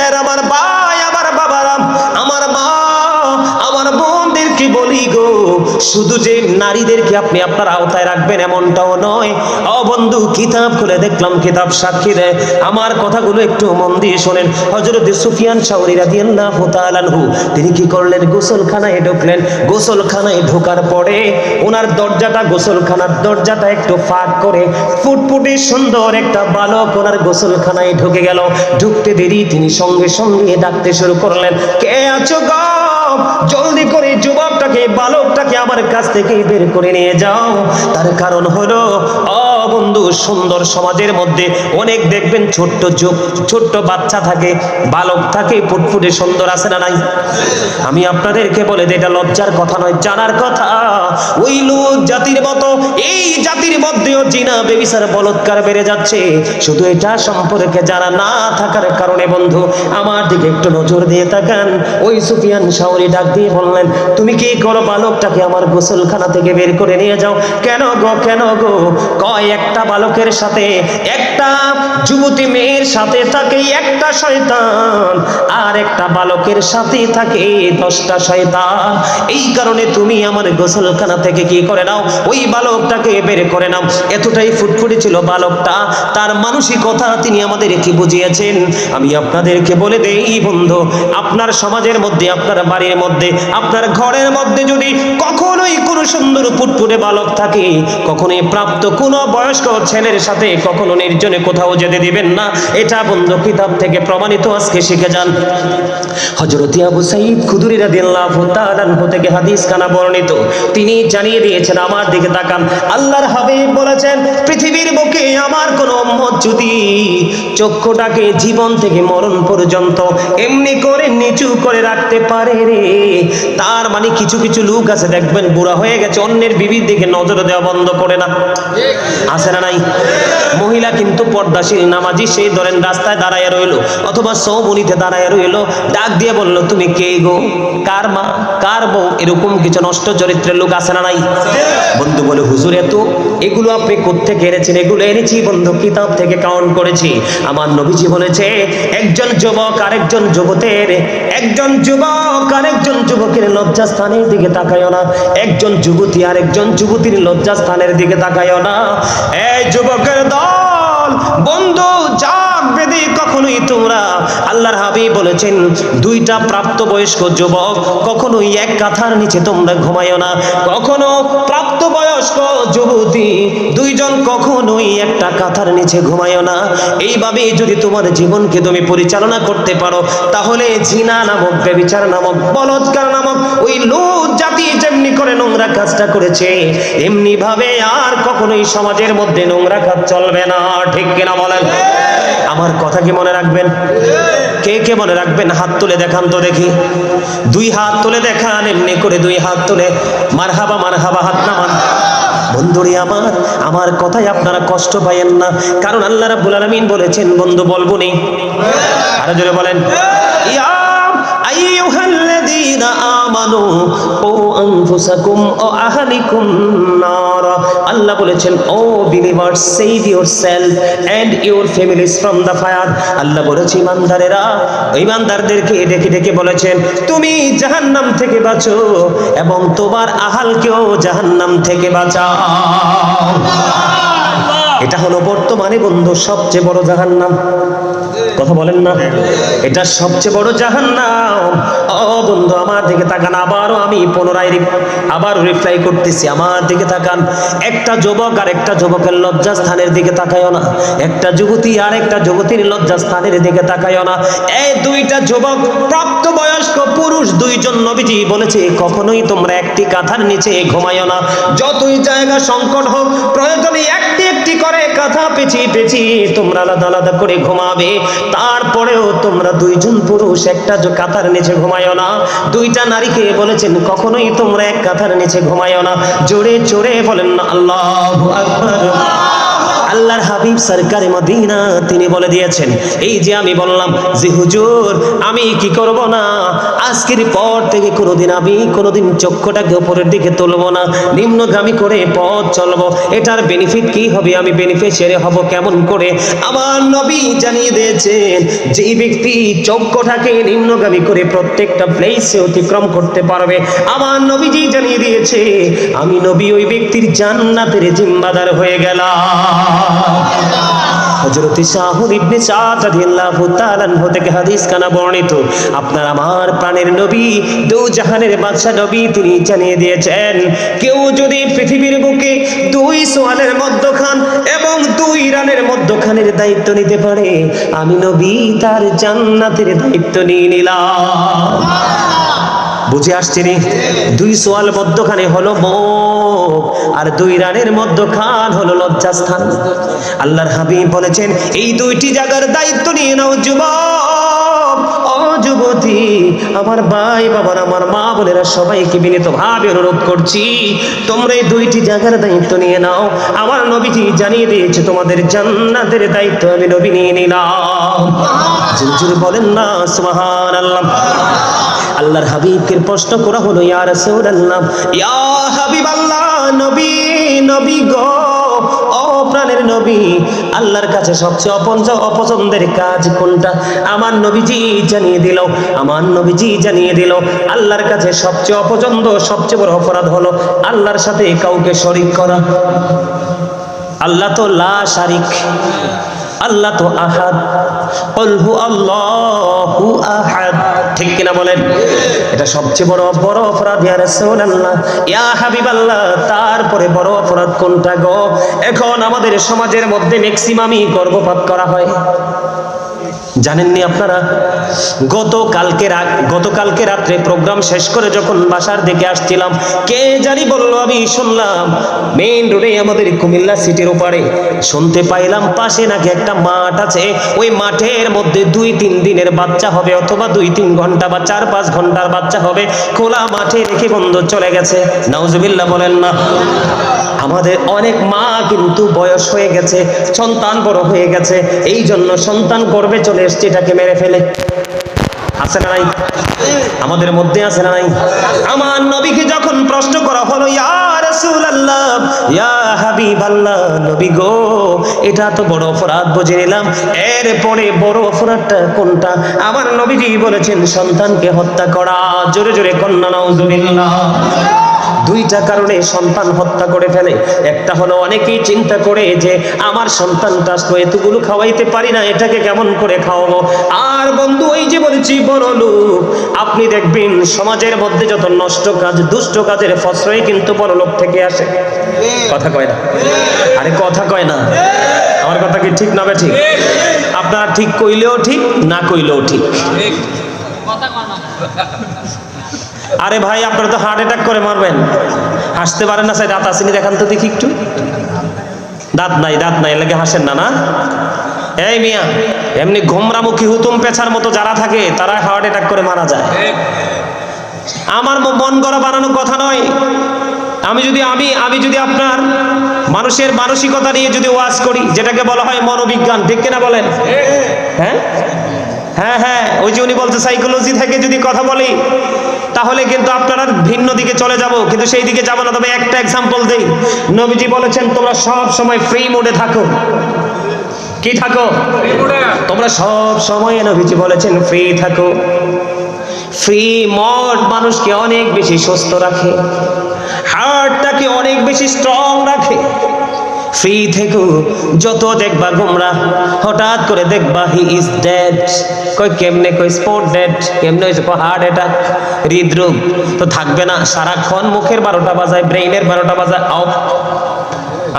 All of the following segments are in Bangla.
যুবকের আমার ভাই শুধু যে নারীদেরকে আপনি আপনার আওতায় রাখবেন এমনটাও নয়। ও বন্ধু, কিতাব খুলে দেখলাম, কিতাব সাক্ষী দেয়। আমার কথাগুলো একটু মন দিয়ে শোনেন। হজরত সুফিয়ান শাওরি রাদিয়াল্লাহু তাআলা আনহু, তিনি কি করলেন? গোসলখানায় ঢুকলেন। গোসলখানায় ঢোকার পরে ওনার দরজাটা, গোসলখানার দরজাটা একটু ফাঁক করে ফুটফুটে সুন্দর একটা বালক ওনার গোসলখানায় ঢুকে গেল। ঢুকতে দেরি, তিনি সঙ্গে সঙ্গে ডাকতে শুরু করলেন, কে আছো গো? জলদি করে যুবকটাকে বালকটাকে আমার কাছ থেকে বের করে নিয়ে যাও? তার কারণ হলো অ বন্ধু সুন্দর সমাজের মধ্যে অনেক দেখবেন ছোট্ট ছোট্ট বাচ্চা থাকে, বালক থাকে, ফুটফুটে সুন্দর আছে না নাই? আমি আপনাদেরকে বলে এটা লজ্জার কথা নয়, জানার কথা। ওই লোক জাতির মতো, এই জাতির মধ্যেও জিনা বেবিসার বলৎকার বেড়ে যাচ্ছে। শুধু এটা সম্পর্কে জানা না থাকার কারণে বন্ধু, আমার দিকে একটু নজর দিয়ে তাকান। ওই সুফিয়ান শাওরি ডাক দিয়ে বললেন, তুমি কি করো, বালকটাকে আমার গোসলখানা থেকে বের করে নিয়ে যাও? কেন গো কেন গো? কয় একটা বালকের সাথে, একটা যুবতী মেয়ের সাথে থাকে, একটা শয়তান, আর একটা বালকের সাথে থাকে দশটা শয়তান। এই কারণে তুমি আমার গোসলখানা থেকে কি করে নাও? ওই বালকটাকে বের করে নাও। এতটাই ফুটফুটে ছিল বালকটা, তার মানসিকতা তিনি আমাদেরকে বুঝিয়েছেন। আমি আপনাদেরকে বলে দেই, বন্ধু, আপনার সমাজের মধ্যে, আপনার বাড়ির মধ্যে, আপনার ঘরের মধ্যে যদি কখনোই কোনো সুন্দর ফুটফুটে বালক থাকে, কখনোই প্রাপ্ত কোনো বয়স্ক ছেলের সাথে কখনো নির্জনে কোথাও যেতে দিবেন না। এটা বন্ধু কিতাব থেকে প্রমাণিত আজকে শিখে যান। হজরত আবু সাইদ খুদুরি রাদিয়াল্লাহু তাআলা থেকে হাদিস কানা বর্ণিত। তিনি জানিয়ে দিয়েছেন আমার দিকে তাকান। আল্লাহর হাবিব বলেছেন পৃথিবীর বুকে আমার কোন উম্মত যদি চক্ষুটাকে জীবন থেকে মরণ পর্যন্ত এমনি করে নিচু করে রাখতে পারে রে তার মানে কিছু কিছু লোক আছে দেখবেন বুড়া হয়ে গেছে অন্যের বিবির দিকে নজর দেওয়া বন্ধ করে না। আছে না নাই? মহিলা কিন্তু পর্দাশীল, নামাজি, সেই ধরেন রাস্তায় দাঁড়ায় রইল, অথবা সৌবনিতে দাঁড়ায় রইল, ডাক দিয়ে বলল, তুমি কে গো? কার মা? কার বউ? এরকম কিছু নষ্ট চরিত্রের লোক আছে না নাই? বন্ধু বলে, হুজুর, এত, এগুলো আপনি কোত্থেকে এনেছেন? এগুলো এনেছি, বন্ধু, কিতাব থেকে কাউন্ট করেছি। আমার নবীজি বলেছে, একজন যুবক আরেকজন যুবতের একজন যুবক আরেকজন যুবকের লজ্জাস্থানের দিকে তাকায়ও না। একজন যুবতী আরেকজন যুবতীর লজ্জাস্থানের দিকে তাকায়ও না। এই যুবকের দল, বন্ধু জাগ বেদে কখনোই তোমরা আল্লাহর হাবিব বলেছেন, দুইটা প্রাপ্তবয়স্ক যুবক, কখনোই এক কাঁথার নিচে তোমরা ঘুমাইও না। কখনো প্রাপ্তবয়স্ক যুবতী, দুইজন কখনোই একটা কাঁথার নিচে ঘুমাইও না। এইভাবে যদি তোমার জীবনকে তুমি পরিচালনা করতে পারো, তাহলে জিনা নামক বেবিচার নামক, বলৎকার নামক ওই লোক জাতি যেমনি করে নোংরা কাজটা করেছে এমনি ভাবে আর কখনোই সমাজের মধ্যে নোংরা কাজ চলবে না। ঠিক কিনা বলেন? আমার কথা কি মনে রাখবেন? কে কে মনে রাখবেন? হাত তুলে দেখান তো দেখি। দুই হাত তুলে দেখান, এমনি করে দুই হাত তুলে। মারহাবা মারহাবা, হাত নামান। বন্ধুরি আমার আমার কথায় আপনারা কষ্ট পাইয়েন না। কারণ আল্লাহ রাব্বুল আলামিন বলেছেন, বন্ধু বলব নেই। আরও জোরে বলেন। ইয়া আমানু, ও আনফুসাকুম, ও আহলিকুম নার। আল্লাহ বলেছেন, O believer save yourself and your families from the fire Allah বলেছে, ইমানদারেরা, ইমানদারদেরকে ডেকে ডেকে বলেছেন, তুমি জাহান্নাম থেকে বাঁচো এবং তোমার আহালকেও জাহান্নাম থেকে বাঁচাও। এটা হলো বর্তমানে বন্ধু সবচেয়ে বড় জাহান্নাম। কথা বলেন না। এটা সবচেয়ে বড় জাহান্নাম। ও বন্ধু, আমার দিকে তাকান। আবারও আমি পুনরায় আবার রিপ্লাই করতেছি। আমার দিকে তাকান। একটা যুবক আর একটা যুবকের লজ্জাস্থানের দিকে তাকায়ও না। একটা যুবতী আর একটা যুবতীর লজ্জাস্থানের দিকে তাকায়ও না। এই দুইটা যুবক প্রাপ্ত বয়স্ক পুরুষ দুইজন নবীজি বলেছে, কখনোই তোমরা একটি কাঁথার নিচে ঘুমাইও না। যতই জায়গা সংকট হোক, প্রয়োজনে একটি একটি করে কথা পেছি পেছি তোমরা আলাদা আলাদা করে ঘুমাবে। তারপরেও তোমরা দুইজন পুরুষ, একটা কাতার নিচে ঘুমায় না। দুইটা নারীকে বলেছেন, কখনোই তোমরা এক কাতার নিচে ঘুমায় না। জোরে চোরে বলেন, আল্লাহ আকবার। আল্লাহর হাবিব সরকারে মদিনা, তিনি বলে দিয়েছেন, এই যে আমি বললাম যে, হুজুর, আমি কি করব না? আজকের পর থেকে কোনোদিন আমি কোনোদিন চক্ষুটাকে উপরের দিকে তুলব না, নিম্নগামী করে পথ চলবো। এটার বেনিফিট কি হবে? আমি বেনিফিশিয়ারি হব কেমন করে? আমার নবী জানিয়ে দিয়েছেন, যেই ব্যক্তি চক্ষুটাকে নিম্নগামী করে প্রত্যেকটা প্লেসে অতিক্রম করতে পারবে। আমার নবীজি জানিয়ে দিয়েছে, আমি নবী, ওই ব্যক্তির জান্নাতের জিম্বাদার হয়ে গেলাম। হযরত হাদিস বর্ণিত, আপনার আমার প্রাণের নবী দু জাহানের বাদশা নবী তিনি দিয়েছেন, কেউ যদি পৃথিবীর বুকে দুই সোয়ালের এবং দুই রানের দায়িত্ব নিতে পারে, আমি নবী তার জান্নাতের দায়িত্ব নিয়ে নিলাম। বুঝে আসছে রে দুই সোয়াল মধ্যখানে হলো মুখ আর দুই রানের মধ্যখান হলো লজ্জাস্থান। আল্লাহর হাবিব বলেছেন, এই দুইটি জায়গার দায়িত্ব নিয়ে নাও, যুবক। যুবতী, আমার ভাই বাবার, আমার মা বোনেরা সবাইকে বিনীত ভাবে অনুরোধ করছি, তোমরা এই দুইটি জায়গার দায়িত্ব নিয়ে নাও। আমার নবীজি জানিয়ে দিয়েছে, তোমাদের জান্নাতের দায়িত্ব আমি নবী নিয়ে নিলাম। জুরজুর বলেন না সুবহান আল্লাহ আল্লাহর হাবিবকে প্রশ্ন করা হলো, ইয়া রাসূলুল্লাহ, ইয়া হাবিবাল্লাহ, নবী নবী গো প্রাণের নবী, আল্লাহর কাছে সবচেয়ে অপঞ্চ অপছন্দের কাজ কোনটা? আমার নবীজি জানিয়ে দিল, আমার নবীজি জানিয়ে দিল, আল্লাহর কাছে সবচেয়ে অপছন্দ, সবচেয়ে বড় অপরাধ হলো আল্লাহর সাথে কাউকে শরিক করা। আল্লাহ তো লা শারিক, আল্লাহ তো আহাদ। কলহু আল্লাহু আহাদ। কিনা বলেন? এটা সবচেয়ে বড় বড় অপরাধ, ইয়া রাসূলুল্লাহ। ইয়া হাবিবাল্লাহ, তারপরে বড় অপরাধ কোনটা গো? এখন আমাদের সমাজের মধ্যে ম্যাক্সিমামই গর্ভপাত করা হয়। জানেননি আপনারা? গতকালকে রাত গতকালকে রাত্রে প্রোগ্রাম শেষ করে যখন বাসার দিকে আসছিলাম, কে জানি বলল, আমি শুনলাম মেইন রোডে আমাদের কুমিল্লা সিটির ওপারে। শুনতে পাইলাম পাশে নাকি একটা মাঠ আছে। ওই মাঠের মধ্যে দুই তিন দিনের বাচ্চা হবে অথবা দুই তিন ঘণ্টা বা চার পাঁচ ঘণ্টার বাচ্চা হবে। খোলা মাঠে রেখে বন্ধ চলে গেছে। নাউজুবিল্লাহ বলেন না। আমাদের অনেক মা কিন্তু বয়স হয়ে গেছে, সন্তান বড় হয়ে গেছে, এই জন্য সন্তান গর্বে চলে এসছে, এটাকে মেরে ফেলে। আছে না নাই? আমাদের মধ্যে আছে না নাই? আমার নবীকে যখন প্রশ্ন করা হলো, ইয়া রাসূলুল্লাহ, ইয়া গো, এটা তো বড় অপরাধ বুঝে নিলাম। এরপরে বড় অপরাধটা কোনটা? আমার নবীজি বলেছেন, সন্তানকে হত্যা করা। জোরে জোরে কন্যা, নাউজুবিল্লাহ। দুইটা কারণে সন্তান হত্যা করে ফেলে। একটা হলো অনেকেই চিন্তা করে যে, আমার সন্তানটা তো এতগুলো খাওয়াইতে পারি না, এটাকে কেমন করে খাওয়াবো? আর বন্ধু, ওই যে বলেছি, বড় লোক, আপনি দেখবেন সমাজের মধ্যে যত নষ্ট কাজ, দুষ্ট কাজের ফসরই কিন্তু বড় লোক থেকে আসে। কথা কয় না? আরে কথা কয় না। আমার কথা কি ঠিক না ঠিক আপনারা ঠিক কইলেও ঠিক, না কইলেও ঠিক। আরে ভাই, আপনারা তো হার্ট অ্যাটাক করে মারবেন। হাসতে পারেন না স্যার দাঁত আসেনি, দেখান তো দেখি একটু। দাঁত নাই দাঁত নাই লাগে হাসেন না না? এই মিয়া, এমনি ঘোমরামুখী হুতুম পেছার মতো যারা থাকে তারা হার্ট অ্যাটাক করে মারা যায়। আমার মন গড়া বানানোর কথা নয়। আমি যদি, আমি আমি যদি আপনার মানুষের মানসিকতা নিয়ে যদি ওয়াজ করি, যেটাকে বলা হয় মনোবিজ্ঞান, ঠিক কিনা বলেন? হ্যাঁ? হ্যাঁ হ্যাঁ ওই যে উনি বলতে সাইকোলজি থেকে যদি কথা বলি তাহলে কিন্তু আপনারা ভিন্ন দিকে চলে যাব। কিন্তু সেই দিকে যাব না তবে একটা এক্সাম্পল দেই। নবীজি বলেছেন তোমরা সব সময় ফ্রি মোডে থাকো। কি থাকো? তোমরা সব সময় নবীজি বলেছেন ফ্রি থাকো। ফ্রি মড মানুষকে অনেক বেশি সুস্থ রাখে। হার্টটাকে অনেক বেশি স্ট্রং রাখে। ফ্রি থেকো, যত দেখবা গোমরা, হঠাৎ করে দেখবা হি ইজ ডেড। কই কেমনে কই স্পট ডেড, কেমনে হয়েছে হার্ট অ্যাটাক, হৃদরোগ। তো থাকবে না, সারাক্ষণ মুখের বারোটা বাজায়, ব্রেইনের বারোটা বাজায় অফ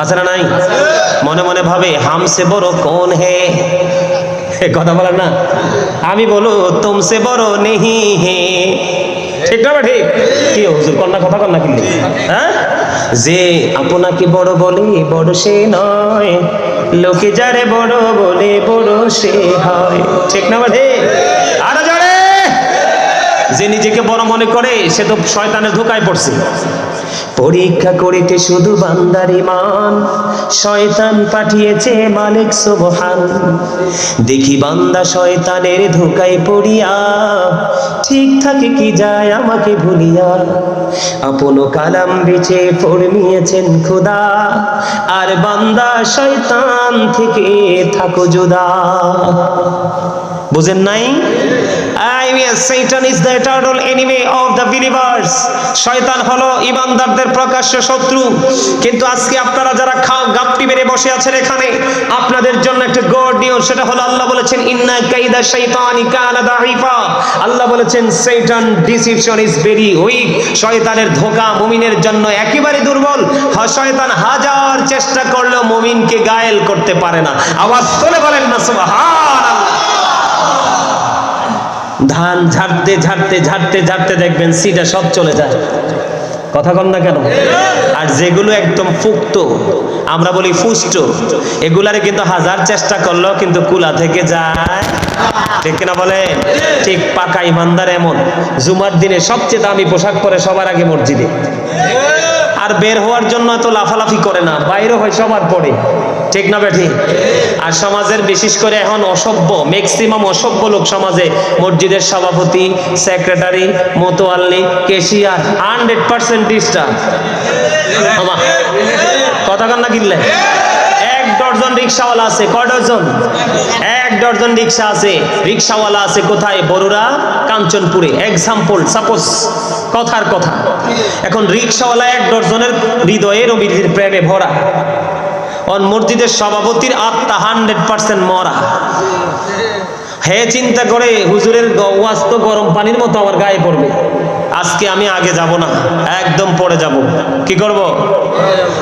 আছে না নাই? মনে মনে ভাবে, হামসে বড় কোন হে? কথা বলেন না। আমি বলো, তুমসে বড় নেহি হে? ঠিক না ঠিক? কি হুজুর কন্যা কথা কন্যা কিন্তু। হ্যাঁ? যে আপনাকে বড় বলে বড় সে নয়। লোকে যারে বড় বলে বড় সে হয়। ঠিক না ঠিক? আরও যারে যে নিজেকে বড় মনে করে সে তো শয়তানের ধোকায় পড়ছে। পরীক্ষা করিতে শুধু বান্দার ইমান শয়তান পাঠিয়েছে মালিক সুবহান। দেখি বান্দা শয়তানের ধোকায় পড়িয়া, ঠিক থাকে কি যায় আমাকে ভুলিয়া। আপন কালাম বেচে ফরমিয়েছেন খোদা, আর বান্দা শয়তান থেকে থাকো জুদা। বুঝেন নাই? I mean, Satan is the eternal enemy of the believers. শয়তান হলো ইমানদারদের প্রকাশ্য শত্রু। কিন্তু আজকে আপনারা যারা খাও গাপটি মেরে বসে আছেন এখানে আপনাদের জন্য একটা গুড নিউজ সেটা হলো আল্লাহ বলেছেন ইন্না কাইদা শাইতানি কানা দাইফা আল্লাহ বলেছেন শয়তান ডিসিপশন ইজ ভেরি উইক। শয়তানের ধোঁকা মুমিনের জন্য একেবারে দুর্বল। শয়তান হাজার চেষ্টা করলেও মুমিনকে গায়েল করতে পারে না। আওয়াজ তোলে বলেন না সুবহানাল্লাহ ধান ঝাড়তে ঝাড়তে ঝাড়তে ঝাড়তে দেখবেন সিটা সব চলে যায়। কথা কন না কেন? আর যেগুলো একদম ফুক্ত, আমরা বলি ফুষ্ট, এগুলারে কিন্তু হাজার চেষ্টা করলেও কিন্তু কুলা থেকে যায়। ঠিক কিনা বলে? ঠিক পাকা ইমানদার এমন। জুমার দিনে সবচেয়ে দামি পোশাক পরে সবার আগে মসজিদে। আর বের হওয়ার জন্য এত লাফালাফি করে না, বাইরে হয় সবার পরে। ঠিক না বেঠি? আর সমাজের বিশেষ করে এখন অসভ্য ম্যাক্সিমাম অসভ্য লোক সমাজে মসজিদের সভাপতি সেক্রেটারি মোতোয়াল্লি কেশিয়ার হান্ড্রেড পার্সেন্ট ডিস্টার্ব কথা কান্না কিনলে। এক ডজন রিক্সাওয়ালা আছে ক ডজন? এক ডজন রিক্সা আছে, রিক্সাওয়ালা আছে কোথায়? বড়ুরা কাঞ্চনপুরে। এক্সাম্পল সাপোজ কথার কথা। এখন রিক্সাওয়ালা এক ডজনের হৃদয়ে রবির প্রেমে ভরা। অন মসজিদের সভাপতির আত্মা হান্ড্রেড পার্সেন্ট মরা হে চিন্তা করে হুজুরের ওয়াজ গরম পানির মতো আমার গায়ে পড়বে আজকে আমি আগে যাব না একদম পরে যাব কি করব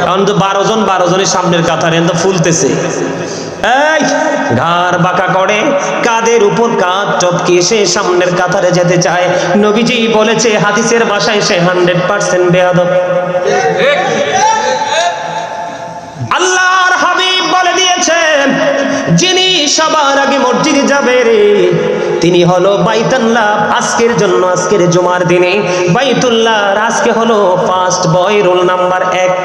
এখন তো বারো জন, বারো জনের সামনের কাতারে এখন তো ফুলতেছে। এই, ঘাড় বাঁকা করে কাদের উপর কাঁধ টপকে সে সামনের কাতারে যেতে চায়। নবীজি বলেছে, হাদিসের ভাষায় সে হান্ড্রেড পার্সেন্ট বেয়াদব। আল্লাহর হাবিব বলে দিয়েছেন যিনি সবার আগে মসজিদে যাবে রে। তিনি হলো বাইতুল্লাহ আজকের জন্য আজকের জুমার দিনে। বাইতুল্লাহ আজকে হলো ফার্স্ট বয় রোল নাম্বার এক।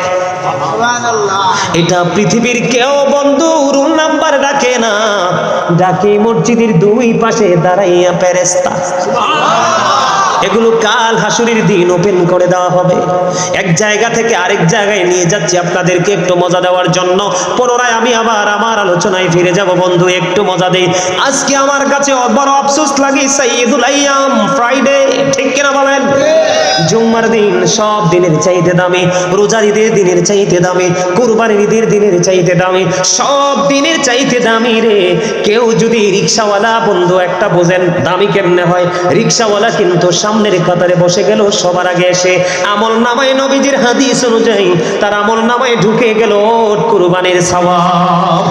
এটা পৃথিবীর কেউ বন্ধু রুল নাম্বার ডাকে না। ডাকে মসজিদের দুই পাশে দাঁড়াইয়া ফেরেস্তা এগুলো কাল হাসুরির দিন ওপেন করে দেওয়া হবে। এক জায়গা থেকে আরেক জায়গায় নিয়ে যাচ্ছি আপনাদেরকে একটু মজা দেওয়ার জন্য। পুনরায় আমি আবার আমার আলোচনায় ফিরে যাব বন্ধু, একটু মজা দেই। আজকে আমার কাছে বড় আফসোস লাগে সাইদুল আইয়াম ফ্রাইডে ঠিক কিনা বলেন? জুম্মার দিন, সব দিনের চাইতে দামি রোজার ঈদের দিনের চাইতে দামি, কুরবানির ঈদের দিনের চাইতে দামি, সব দিনের চাইতে দামি রে। কেউ যদি রিক্সাওয়ালা, বন্ধু, একটা বোঝেন দামি কেমনে হয়? রিক্সাওয়ালা কিন্তু সামনের কাতারে বসে গেল সবার আগে এসে। আমল নামায় নবীজির হাদিস অনুযায়ী তার আমল নামায় ঢুকে গেল কুরবানির সওয়াব।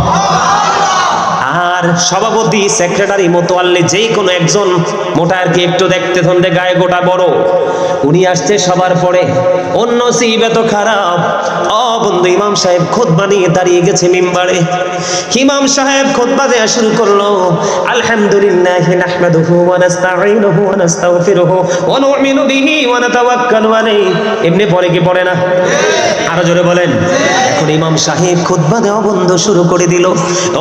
আর সভাপতি সেক্রেটারি মোতোয়াল্লি যেই কোনো একজন, মোটা আর কি একটু দেখতে ধন্দে গায়ে গোটা বড়। উনি আসছে সবার পরে। অন্য সিবে তো খারাপ। অ, বন্ধু, ইমাম সাহেব খোদবা নিয়ে দাঁড়িয়ে গেছে মিম্বারে। ইমাম সাহেব খোদবা দেয়া শুরু করল। আলহামদুলিল্লাহ নাহমাদুহু ওয়া নাস্তাঈনুহু ওয়া নাস্তাগফিরুহু ওয়া নু'মিনু বিহি ওয়া নাতাওয়াক্কালু আলাইহি। এমনি পরে কি পড়ে না? আরও জোরে বলেন। এখন ইমাম সাহেব খুতবা দেওয়া বন্ধ শুরু করে দিল।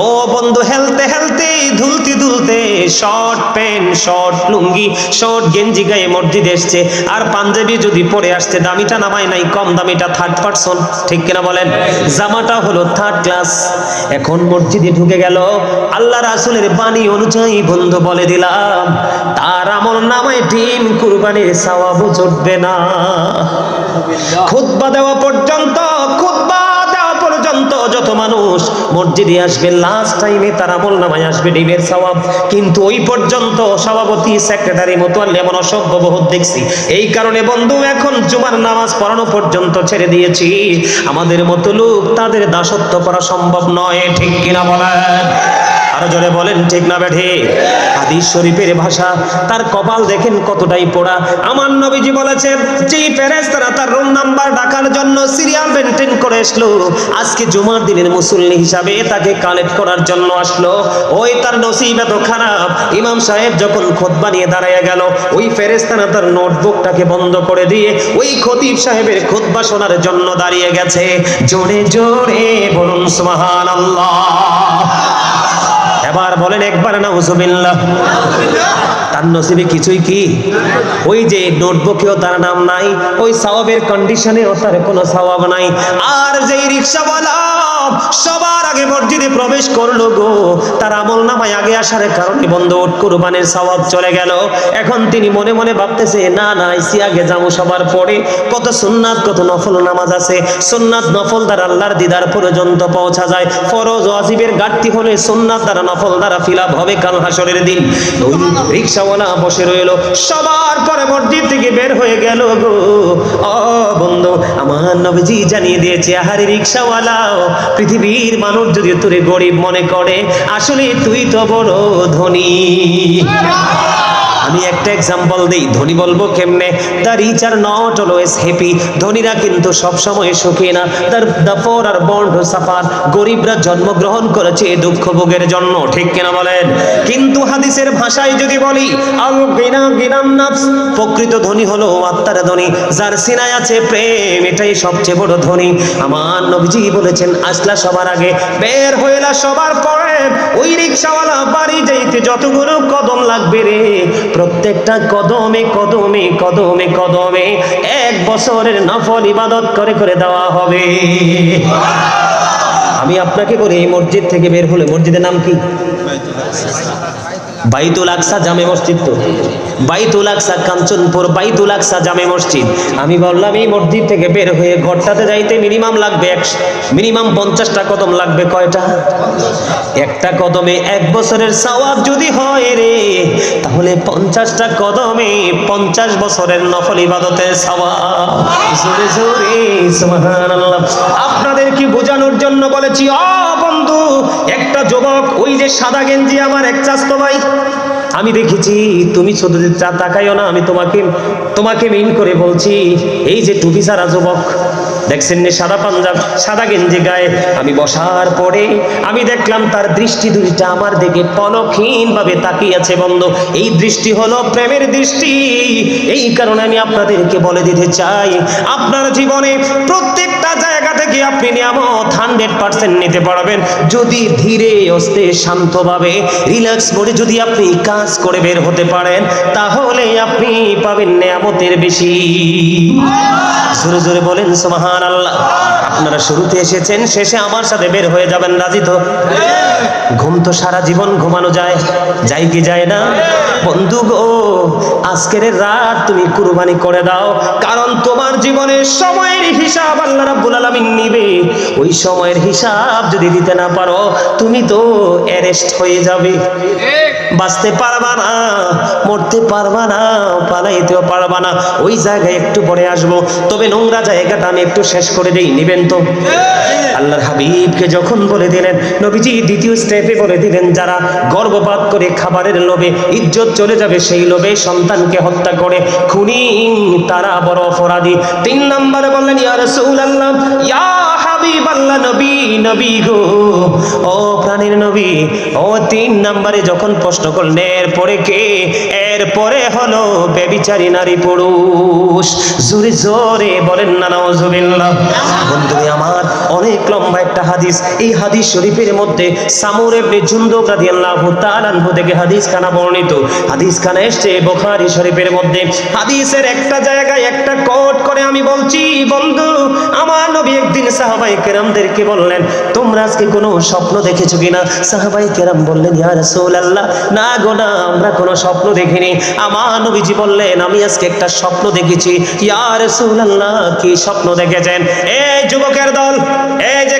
ও বন্ধু, হেলতে হেলতে, ধুলতে ধুলতে, শর্ট প্যান্ট, শর্ট লুঙ্গি, শর্ট গেঞ্জি গায়ে মসজিদ এসছে। আর পাঞ্জাবি যদি পরে আসছে দামিটা নামায় নাই, কম দামিটা থার্ড পার্সন ঠিক কিনা বলেন? জামাটা হলো থার্ড ক্লাস এখন মসজিদে ঢুকে গেল। আল্লাহ রাসুলের বাণী অনুযায়ী বন্ধু বলে দিলাম, তার আমল নামায় ডিম কুরবানির সাওয়াবও জুটবে না। খুতবা দেওয়া পর্যন্ত যত মানুষ মসজিদে আসবে লাস্ট টাইমে তারা মোল্লামায় আসবে, ডিমের সওয়াব। কিন্তু ওই পর্যন্ত সভাপতি সেক্রেটারি মোতোয়াল্লি, এমন অসভ্য বহুত দেখছি। এই কারণে বন্ধু, এখন জুমার নামাজ পড়ানো পর্যন্ত ছেড়ে দিয়েছি। আমাদের মতো লোক তাদের দাসত্ব করা সম্ভব নয়, ঠিক কিনা বলেন? জোরে বলেন, ঠিক না বেঠে হাদিস শরীফের ভাষা, তার কপাল দেখেন কতটাই পোড়া। আমার নবীজি বলেছেন, যেই ফেরেশতারা তার রুম নাম্বার ডাকার জন্য সিরিয়াল মেনটেন করে আসলো, আজকে জুমার দিনের মুসল্লি হিসাবে তাকে কালেক্ট করার জন্য আসলো। ওই তার নসিব এত খারাপ। ইমাম সাহেব যখন খোদবা নিয়ে দাঁড়ায় গেল, ওই ফেরেশতারা তার নোটবুকটাকে বন্ধ করে দিয়ে ওই খতিব সাহেবের খোদবা শোনার জন্য দাঁড়িয়ে গেছে। জোরে জোরে বলুন, সুবহানাল্লাহ। এবার বলেন একবার না হুজুবিল্লাহ তার নসিবে কিছুই কি? ওই যে নোটবুকেও তার নাম নাই, ওই সওয়াবের কন্ডিশনেও তার কোনো সওয়াব নাই। আর যেই রিক্সাওয়ালা সবার আগে মসজিদে প্রবেশ করল গো, তার আমল নামায় আগে আসার কারণে বন্ধ উঠ কুরবানের সওয়াব চলে গেল। এখন তিনি মনে মনে ভাবতেছে, না না ইসি আগে যাব সবার পরে। কত সুন্নাত, কত নফল নামাজ আছে। সুন্নাত নফল দ্বারা আল্লাহর দিদার পর্যন্ত পৌঁছা যায়। ফরজ ওয়াজিবের ঘাটতি হলে সুন্নাত দ্বারা নফল দ্বারা ফিলাপ হবে কাল হাসরের দিন। ওই রিক্সাওয়ালা বসে রইল, সবার পরে মসজিদ থেকে বের হয়ে গেল গো। অ বন্ধু, আমার নবীজি জানিয়ে দিয়েছে, আহারে রিক্সাওয়ালা, পৃথিবীর মানুষ যদি তোরে গরিব মনে করে, আসলে তুই তো বড় ধনী। আমি একটা এক্সাম্পল দিই। ধনী বলব কেমনে? The rich are not always happy ধনীরা কিন্তু সব সময় সুখী না। দ্য দ্য পোর আর বন্ড সাফার গরিবরা জন্মগ্রহণ করেছে দুঃখ ভোগের জন্য। ঠিক কিনা বলেন? কিন্তু হাদিসের ভাষায় যদি বলি, আল গিনা গিনাম নাফস। প্রকৃত ধনী হলো আত্মার ধনী। যার সিনায় আছে প্রেম, এটাই সবচেয়ে বড় ধনী। আমার নবীজি বলেছেন, আসলা সবার আগে, বের হইলা সবার পরে। ওই রিক্সাওয়ালা বাড়ি যাইতে যতগুলো কদম লাগবে রে। প্রত্যেকটা কদমে কদমে কদমে কদমে এক বছরের নফল ইবাদত করে করে দেওয়া হবে। আমি আপনাকে বলি এই মসজিদ থেকে বের হলে মসজিদের নাম কি? বাইতুল আকসা জামে মসজিদ তো? বাইতুল আকসা কাঞ্চনপুর, বাইতুল আকসা জামে মসজিদ। আমি বললাম, এই মসজিদ থেকে বের হয়ে ঘরটাতে যাইতে মিনিমাম লাগবে এক মিনিমাম পঞ্চাশটা কদম লাগবে কয়টা? একটা কদমে এক বছরের সওয়াব যদি হয় রে, তাহলে পঞ্চাশটা কদমে পঞ্চাশ বছরের নফল ইবাদতের সওয়াব। সুবহানাল্লাহ। আপনাদেরকে বোঝানোর জন্য বলেছি? অ একটা যুবক, ওই যে সাদা গেঞ্জি আমার, এক চাস্তো ভাই। আমি দেখেছি, তুমি ছোট চা তাকাইও না, আমি তোমাকে তোমাকে মেইন করে বলছি, এই যে টুপি সারা যুবক দেখছেন নে সাদা পাঞ্জাব, সাদা গেঞ্জি গায়ে। আমি বসার পরে আমি দেখলাম তার দৃষ্টি দুইটা আমার দিকে পলকহীন ভাবে তাকিয়ে আছে বন্ধ। এই দৃষ্টি হলো প্রেমের দৃষ্টি। এই কারণে আমি আপনাদেরকে বলে দিতে চাই, আপনার জীবনে প্রত্যেকটা জায়গা থেকে আপনি নিয়ামত হান্ড্রেড পার্সেন্ট নিতে পারবেন। যদি ধীরে অস্তে শান্তভাবে রিল্যাক্স করে যদি আপনি কাজ করে বের হতে পারেন, তাহলে আপনি পাবেন নিয়ামতের বেশি। জোরে জোরে বলেন আল্লাহ আপনারা শুরুতে এসেছেন, শেষে আমার সাথে বের হয়ে যাবেন, রাজি তো? ঘুম তো সারা জীবন ঘুমানো যায় যাই কি যায় না? বন্ধু গো, আজকের রাত তুমি কুরবানি করে দাও, কারণ তোমার জীবনের সময়ের হিসাব আল্লাহ রাব্বুল আলামিন নিবে। ওই সময়ের হিসাব যদি দিতে না পারো, তুমি তো অ্যারেস্ট হয়ে যাবে। বাঁচতে পারবা না। মরতে পারবা না, পালাইতেও পারবা না। ওই জায়গায় একটু পরে আসব। তবে নোংরা জায়গাটা আমি একটু শেষ করে দেই, নিবেন তো। আল্লাহর হাবিবকে যখন বলে দিলেন, নবীজি দ্বিতীয় স্টেপে বলে দিলেন, যারা গর্ভপাত করে খাবারের লোভে ইজ্জত চলে যাবে, সেই লোভে সন্তানকে হত্যা করে খুনি, তারা বড় অপরাধী। তিন নম্বরে বললেন, ইয়া রাসূলুল্লাহ, ইয়া হাবিব আল্লাহ নবী নবী গো। ও প্রাণীর নবী, ও তিন নম্বরে যখন প্রশ্ন করলেন, এরপরে কে? এরপরে হলো বেবিচারী নারী পুরুষ। জোরে জোরে বলেন না, নাউজুবিল্লাহ। বন্ধু আমার অনেক লম্বা একটা হাদিস। এই হাদিস শরীফের মধ্যে সামুর ইবনে জুনদুব রাদিয়াল্লাহু তাআলা আনহু থেকে হাদিস খানা বর্ণিত। হাদিস খানা এসেছে বুখারী শরীফের মধ্যে। হাদিসের একটা জায়গায় একটা কোট করে আমি বলছি, বন্ধু, আমার নবী একদিন সাহাবাই কেরামদেরকে বললেন, তোমরা আজকে কোনো স্বপ্ন দেখেছ কিনা? সাহাবাই কেরাম বললেন, ইয়া রাসূলুল্লাহ, না গো, না, আমরা কোনো স্বপ্ন দেখিনি। আমার নবীজি বললেন, আমি আজকে একটা স্বপ্ন দেখেছি। ইয়া রাসূলুল্লাহ, কি স্বপ্ন দেখেছেন? এই যুবকের দল, এই যে